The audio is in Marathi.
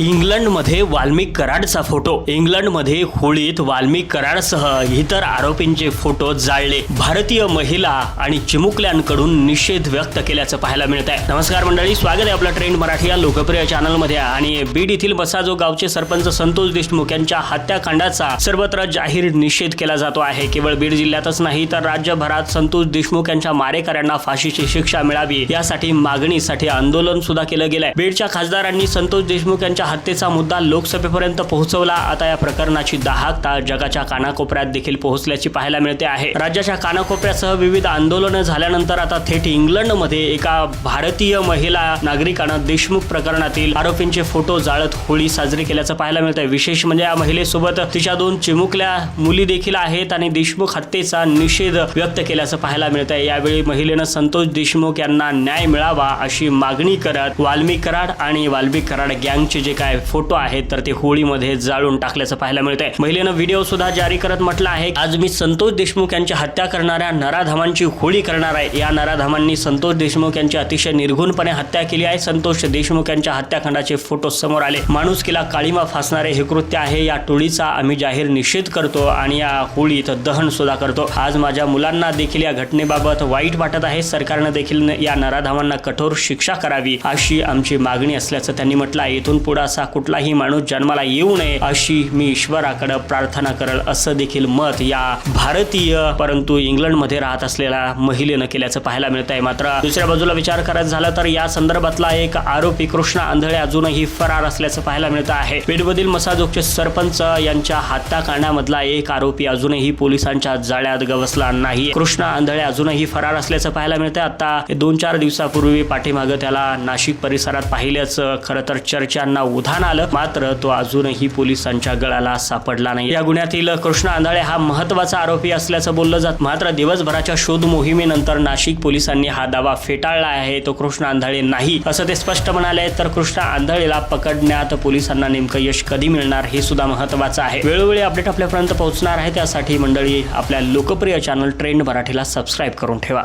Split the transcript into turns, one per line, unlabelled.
इंग्लंडमध्ये वाल्मिक कराडचा फोटो. इंग्लंडमध्ये होळीत वाल्मिक कराडसह इतर आरोपींचे फोटो जाळले. भारतीय महिला आणि चिमुकल्यांकडून निषेध व्यक्त केल्याचं पाहायला मिळत आहे नमस्कार मंडळी स्वागत आहे आपलं ट्रेंड मराठी या लोकप्रिय चॅनलमध्ये. आणि बीड येथील बसाजो गावचे सरपंच संतोष देशमुख यांच्या हत्याकांडाचा सर्वत्र जाहीर निषेध केला जातो आहे. केवळ बीड जिल्ह्यातच नाही तर राज्यभरात संतोष देशमुख यांच्या मारेकऱ्यांना फाशीची शिक्षा मिळावी यासाठी मागणीसाठी आंदोलन सुद्धा केलं गेलंय. बीडच्या खासदारांनी संतोष देशमुख यांच्या हत्येचा मुद्दा लोकसभेपर्यंत पोहोचवला. आता या प्रकरणाची दाहकता जगाच्या कानाकोपऱ्यात देखील पोहोचल्याची पाहायला मिळते आहे. राज्याच्या कानाकोपऱ्यासह विविध आंदोलनं झाल्यानंतर आता थेट इंग्लंडमध्ये एका भारतीय महिला नागरिकानं देशमुख प्रकरणातील आरोपींचे फोटो जाळत होळी साजरी केल्याचं पाहायला मिळत आहे विशेष म्हणजे या महिलेसोबत तिच्या दोन चिमुकल्या मुली देखील आहेत आणि देशमुख हत्येचा निषेध व्यक्त केल्याचं पाहायला मिळत आहे यावेळी महिलेनं संतोष देशमुख यांना न्याय मिळावा अशी मागणी करत वाल्मी कराड आणि वाल्मी कराड गँगचे जे काय फोटो आहेत तर ते होळीमध्ये जाळून टाकल्याचं पाहायला मिळत आहे महिलेनं व्हिडिओ सुद्धा जारी करत म्हटलं आहे आज मी संतोष देशमुख यांची हत्या करणाऱ्या नराधामांची होळी करणार आहे. या नराधामांनी संतोष देशमुख यांची अतिशय निर्घुणपणे हत्या केली आहे. संतोष देशमुख यांच्या हत्याकांडाचे फोटो समोर आले. माणुसकीला काळीमा फासणारे हे कृत्य आहे या टोळीचा आम्ही जाहीर निषेध करतो आणि या होळीत दहन सुद्धा करतो. आज माझ्या मुलांना देखील या घटनेबाबत वाईट वाटत आहे. सरकारनं देखील या नराधामांना कठोर शिक्षा करावी अशी आमची मागणी असल्याचं त्यांनी म्हटलं आहे. इथून पुढे असा कुठलाही माणूस जन्माला येऊ नये अशी मी ईश्वराकडे प्रार्थना करल असं देखील मत या भारतीय परंतु इंग्लंडमध्ये राहत असलेल्या महिलेनं केल्याचं पाहायला मिळत आहे मात्र दुसऱ्या बाजूला विचार करायचा झाला तर या संदर्भातला एक आरोपी कृष्णा आंधळे अजूनही फरार असल्याचं पाहायला मिळत आहे. बीडमधील मसाजोगचे सरपंच यांच्या हत्याकांडामधला एक आरोपी अजूनही पोलिसांच्या जाळ्यात गवसला नाही. कृष्णा आंधळे अजूनही फरार असल्याचं पाहायला मिळतंय. आता दोन चार दिवसापूर्वी पाठीमागं त्याला नाशिक परिसरात पाहिल्याचं खरं तर चर्चांना उधाण आलं मात्र तो अजूनही पोलिसांच्या गळाला सापडला नाही या गुन्ह्यातील कृष्णा आंधळे हा महत्त्वाचा आरोपी असल्याचं बोललं जात मात्र दिवसभराच्या शोध मोहिमेनंतर नाशिक पोलिसांनी हा दावा फेटाळला आहे तो कृष्णा आंधळे नाही असं ते स्पष्ट म्हणाले. तर कृष्णा आंधळेला पकडण्यात पोलिसांना नेमकं यश कधी मिळणार हे सुद्धा महत्वाचं आहे. वेळोवेळी अपडेट आपल्यापर्यंत पोहोचणार आहे त्यासाठी मंडळी आपल्या लोकप्रिय चॅनल ट्रेंड मराठीला सबस्क्राईब करून ठेवा.